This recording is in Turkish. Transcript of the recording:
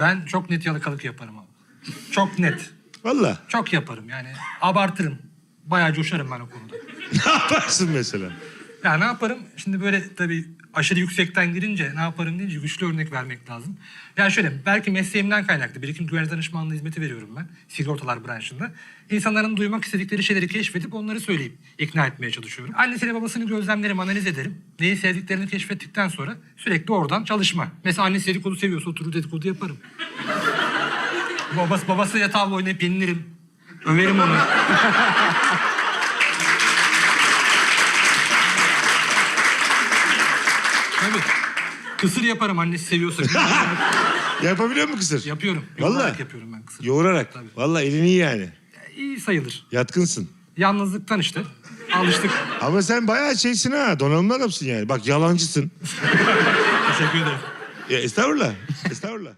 Ben çok net yalakalık yaparım abi. Çok net. Valla. Çok yaparım yani. Abartırım. Bayağı coşarım ben o konuda. Ne yaparsın mesela? Ya ne yaparım? Şimdi böyle tabii aşırı yüksekten girince ne yaparım deyince güçlü örnek vermek lazım. Ya şöyle belki mesleğimden kaynaklı birikim güvenlik danışmanlığı hizmeti veriyorum ben sigortalar branşında. İnsanların duymak istedikleri şeyleri keşfedip onları söyleyip ikna etmeye çalışıyorum. Annesiyle babasını gözlemlerim, analiz ederim. Neyi sevdiklerini keşfettikten sonra sürekli oradan çalışma. Mesela annesi dedikodu seviyorsa oturur dedikodu yaparım. babası, babası yatağımla oynayıp yenilirim. Överim onu. Tabii. Kısır yaparım annesi seviyorsa. Yapabiliyor musun kısır? yapıyorum. Vallahi. Yoğurarak yapıyorum ben kısır. Yoğurarak. Tabii. Valla elin iyi yani. İyi sayılır. Yatkınsın. Yalnızlıktan işte. Alıştık. Ama sen bayağı şeysin ha. Donanımlı adamsın yani. Bak yalancısın. Teşekkür ederim. Ya, estağfurullah. Estağfurullah.